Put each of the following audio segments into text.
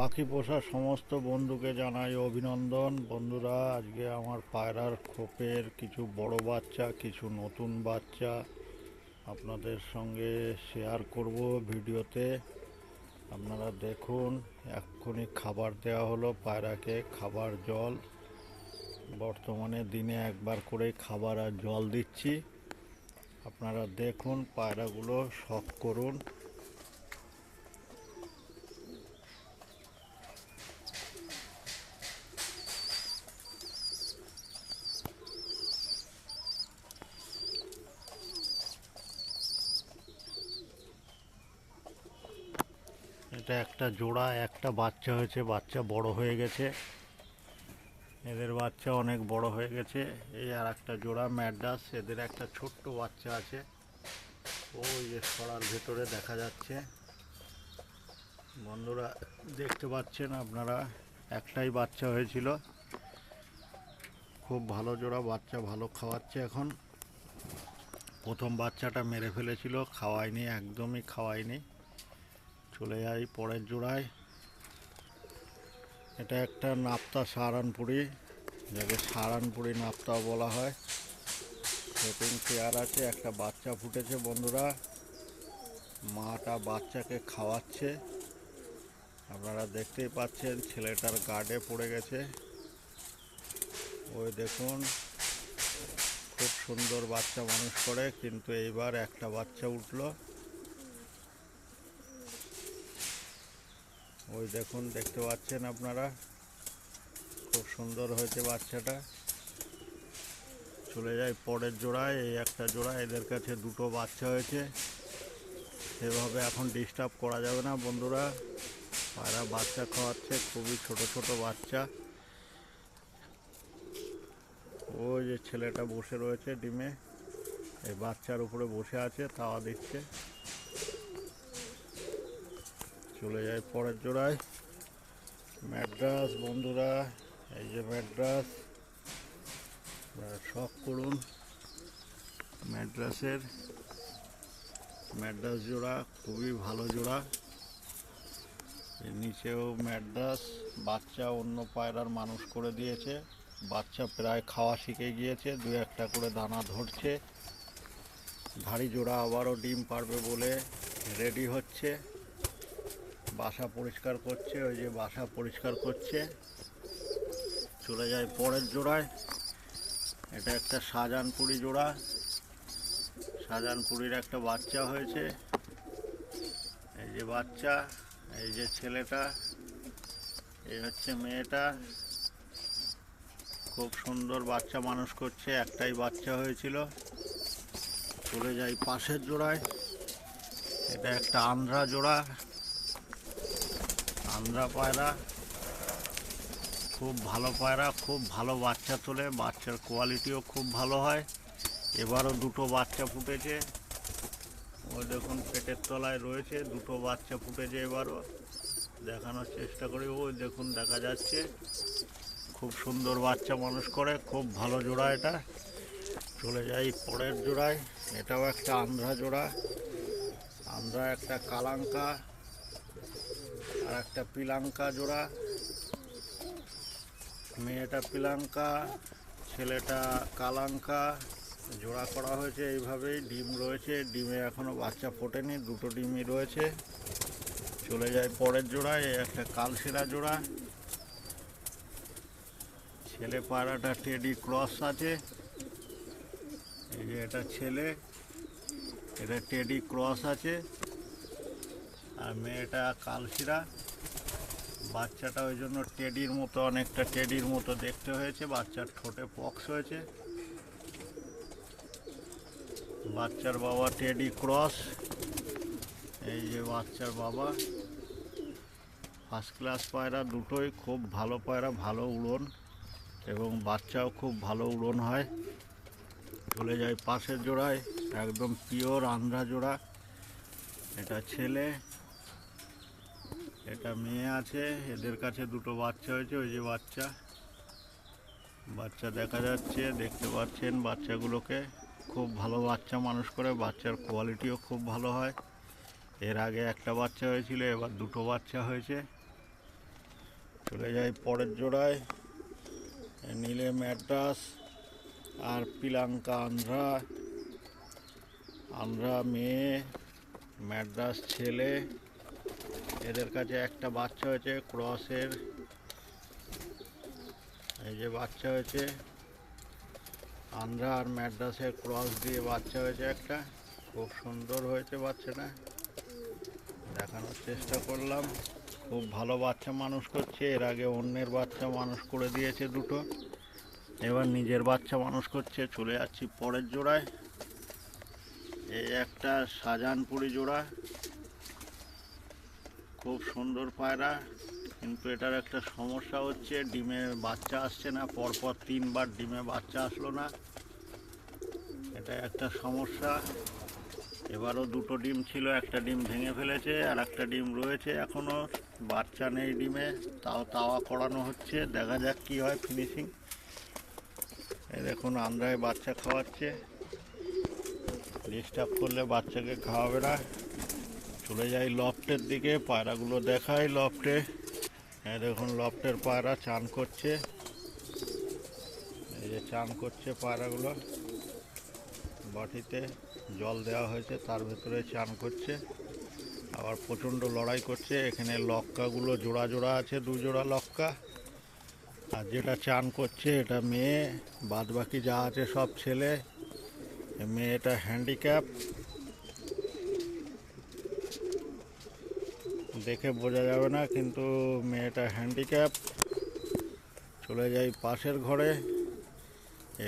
পাখি পোষার সমস্ত বন্ধুকে জানাই অভিনন্দন। বন্ধুরা, আজকে আমার পায়রার খোপের কিছু বড় বাচ্চা, কিছু নতুন বাচ্চা আপনাদের সঙ্গে শেয়ার করব ভিডিওতে। আপনারা দেখুন, এক্ষুনি খাবার দেওয়া হলো পায়রাকে, খাবার জল। বর্তমানে দিনে একবার করে খাবার আর জল দিচ্ছি। আপনারা দেখুন, পায়রাগুলো শখ করুন। এটা একটা জোড়া, একটা বাচ্চা হয়েছে, বাচ্চা বড় হয়ে গেছে। এদের বাচ্চা অনেক বড় হয়ে গেছে। এই আর একটা জোড়া ম্যাডাস, এদের একটা ছোট্ট বাচ্চা আছে। ওই যে সরার ভেতরে দেখা যাচ্ছে। বন্ধুরা, দেখতে পাচ্ছেন আপনারা, একটাই বাচ্চা হয়েছিল। খুব ভালো জোড়া, বাচ্চা ভালো খাওয়াচ্ছে এখন। প্রথম বাচ্চাটা মেরে ফেলেছিল, খাওয়ায়নি, একদমই খাওয়ায়নি। চলে যাই পরের জোড়ায়। এটা একটা নাপ্তা সাহারানপুরি, যাকে সাহারানপুরি নাপ্তাও বলা হয়। নতুন চেয়ার আছে, একটা বাচ্চা ফুটেছে বন্ধুরা। মাটা বাচ্চাকে খাওয়াচ্ছে। আপনারা দেখতেই পাচ্ছেন, ছেলেটার গার্ডে পড়ে গেছে। ওই দেখুন, খুব সুন্দর বাচ্চা মানুষ করে, কিন্তু এইবার একটা বাচ্চা উঠল। ওই দেখুন, দেখতে পাচ্ছেন আপনারা? খুব সুন্দর হয়েছে বাচ্চাটা। চলে যায় পরের জোড়ায়, এই একটা জোড়া, এদের কাছে দুটো বাচ্চা হয়েছে। সেভাবে এখন ডিস্টার্ব করা যাবে না বন্ধুরা। পায়রা বাচ্চা খাওয়াচ্ছে, খুবই ছোট ছোট বাচ্চা। ওই যে ছেলেটা বসে রয়েছে ডিমে। এই বাচ্চার উপরে বসে আছে, তাওয়া দিচ্ছে। চলে যায় পরের জোড়ায়। ম্যাড্রাস, বন্ধুরা, এই যে ম্যাড্রাস শখ করুন ম্যাড্রাসের। ম্যাড্রাস জোড়া খুবই ভালো জোড়া। নিচেও ম্যাড্রাস, বাচ্চা অন্য পায়রার মানুষ করে দিয়েছে। বাচ্চা প্রায় খাওয়া শিখে গিয়েছে, দু একটা করে দানা ধরছে। ধাড়ি জোড়া আবারও ডিম পারবে বলে রেডি হচ্ছে। বাসা পরিষ্কার করছে, ওই যে বাসা পরিষ্কার করছে। চলে যায় পরের জোড়ায়। এটা একটা শাহজাহানপুরি জোড়া। শাহজাহানপুরির একটা বাচ্চা হয়েছে। এই যে বাচ্চা, এই যে ছেলেটা, এই হচ্ছে মেয়েটা। খুব সুন্দর বাচ্চা মানুষ করছে, একটাই বাচ্চা হয়েছিল। চলে যায় পাশের জোড়ায়। এটা একটা আন্ধ্রা জোড়া। আন্ধ্রা পায়রা, খুব ভালো পায়রা, খুব ভালো বাচ্চা তোলে, বাচ্চার কোয়ালিটিও খুব ভালো হয়। এবারও দুটো বাচ্চা ফুটেছে। ওই দেখুন, পেটের তলায় রয়েছে, দুটো বাচ্চা ফুটেছে এবারও। দেখানোর চেষ্টা করি। ওই দেখুন, দেখা যাচ্ছে। খুব সুন্দর বাচ্চা মানুষ করে, খুব ভালো জোড়া এটা। চলে যাই পরের জোড়ায়। এটাও একটা আন্ধ্রা জোড়া। আন্ধ্রা একটা কালাঙ্কা। আর একটা পিলাঙ্কা জোড়া। মেয়েটা পিলাঙ্কা ছেলেটা কালাঙ্কা। জোড়া করা হয়েছে এইভাবেই, ডিম রয়েছে। ডিমে এখনও বাচ্চা ফোটেনি, দুটো ডিমই রয়েছে। চলে যায় পরের জোড়ায় একটা কালশিরা জোড়া। ছেলে পায়রাটা টেডি ক্রস আছে। এই যে এটা ছেলে, এটা টেডি ক্রস আছে। মেয়েটা কালশিরা। বাচ্চাটা ওই জন্য টেডির মতো, অনেকটা টেডির মতো দেখতে হয়েছে। বাচ্চার ঠোঁটে পক্স হয়েছে। বাচ্চার বাবা টেডি ক্রস। এই যে বাচ্চার বাবা। ফার্স্ট ক্লাস পায়রা দুটোই খুব ভালো পায়রা, ভালো উড়ন। এবং বাচ্চাও খুব ভালো উড়ন হয়। চলে যায় পাশের জোড়ায়, একদম পিওর আন্ধ্রা জোড়া। এটা ছেলে। এটা মেয়ে আছে, এদের কাছে দুটো বাচ্চা হয়েছে, ওই যে বাচ্চা। বাচ্চা দেখা যাচ্ছে, দেখতে পাচ্ছেন বাচ্চাগুলোকে। খুব ভালো বাচ্চা মানুষ করে, বাচ্চার কোয়ালিটিও খুব ভালো হয়। এর আগে একটা বাচ্চা হয়েছিল, এবার দুটো বাচ্চা হয়েছে। চলে যাই পরের জোড়ায়। নীলে ম্যাড্রাস আর পিলাঙ্কা আন্ধ্রা আন্ধ্রা মেয়ে, ম্যাড্রাস ছেলে। এদের কাছে একটা বাচ্চা হয়েছে, ক্রসের। এই যে বাচ্চা হয়েছে আন্ধ্রা আর ম্যাড্রাসের ক্রস দিয়ে বাচ্চা হয়েছে একটা। খুব সুন্দর হয়েছে বাচ্চাটা। দেখানোর চেষ্টা করলাম। খুব ভালো বাচ্চা মানুষ করছে। এর আগে অন্যের বাচ্চা মানুষ করে দিয়েছে দুটো। এবার নিজের বাচ্চা মানুষ করছে। চলে যাচ্ছি পরের জোড়ায়। এই একটা শাহজাহানপুরি জোড়া। খুব সুন্দর পায়রা, কিন্তু এটার একটা সমস্যা হচ্ছে, ডিমে বাচ্চা আসছে না, পরপর তিনবার ডিমে বাচ্চা আসলো না। এটা একটা সমস্যা। এবারও দুটো ডিম ছিল, একটা ডিম ভেঙে ফেলেছে, আর একটা ডিম রয়েছে এখনও বাচ্চা নেই ডিমে, তাও তাওয়া করানো হচ্ছে, দেখা যাক কি হয় ফিনিশিং দেখুন আন্দ্রায় বাচ্চা খাওয়াচ্ছে। ডিস্টার্ব করলে বাচ্চাকে খাওয়াবে না। চলে যাই লফটের দিকে, পায়রাগুলো দেখাই লফটে। এই দেখুন, লফটের পায়রা চান করছে। এই যে চান করছে পায়রাগুলো। বাটিতে জল দেওয়া হয়েছে, তার ভেতরে চান করছে। আবার প্রচণ্ড লড়াই করছে। এখানে লক্কাগুলো জোড়া জোড়া আছে, দু জোড়া লক্কা। আর যেটা চান করছে, এটা মেয়ে। বাদ বাকি যা আছে সব ছেলে। মেয়েটা হ্যান্ডিক্যাপ দেখে বোঝা যাবে না, কিন্তু মেয়েটা হ্যান্ডিক্যাপ চলে যাই পাশের ঘরে।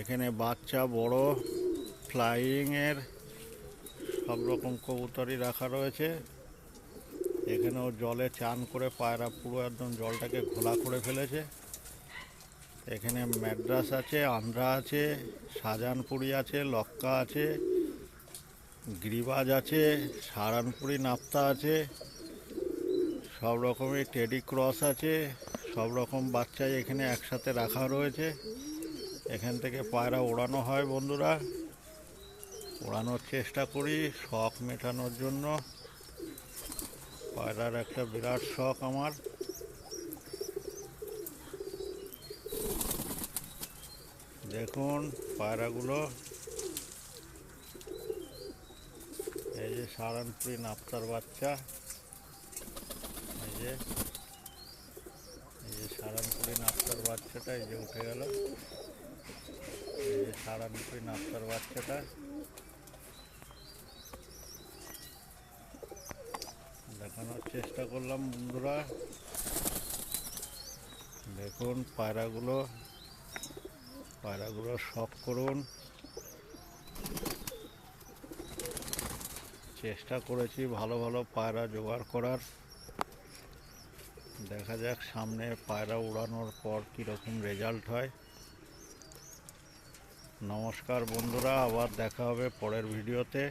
এখানে বাচ্চা বড় ফ্লাইংয়ের সব রকম কবুতরই রাখা রয়েছে। এখানেও জলে চান করে পায়রা পুরো একদম জলটাকে ঘোলা করে ফেলেছে। এখানে ম্যাড্রাস আছে আন্ধ্রা আছে, শাহজাহানপুরি আছে, লক্কা আছে, গিরিবাজ আছে, সারানপুরি নাপ্তা আছে। সব রকমের টেডি ক্রস আছে, সব রকম বাচ্চাই এখানে একসাথে রাখা রয়েছে। এখান থেকে পায়রা ওড়ানো হয় বন্ধুরা। ওড়ানোর চেষ্টা করি, শখ মেটানোর জন্য। পায়রার একটা বিরাট শখ আমার। দেখুন পায়রাগুলো। এই যে সারানপুরি নাপ্তার বাচ্চা। যে, এই যে সারানপুরি নাপ্তার বাচ্চাটা এই যে উঠে গেল। এই যে সারানপুরি নাপ্তার বাচ্চাটা। দেখানোর চেষ্টা করলাম বন্ধুরা। দেখুন, পায়রাগুলো পায়রাগুলো শখ করুন। চেষ্টা করেছি ভালো ভালো পায়রা জোগাড় করার। দেখা যাক সামনে পায়রা উড়ানোর পর কীরকম রেজাল্ট হয়। নমস্কার বন্ধুরা, আবার দেখা হবে পরের ভিডিওতে।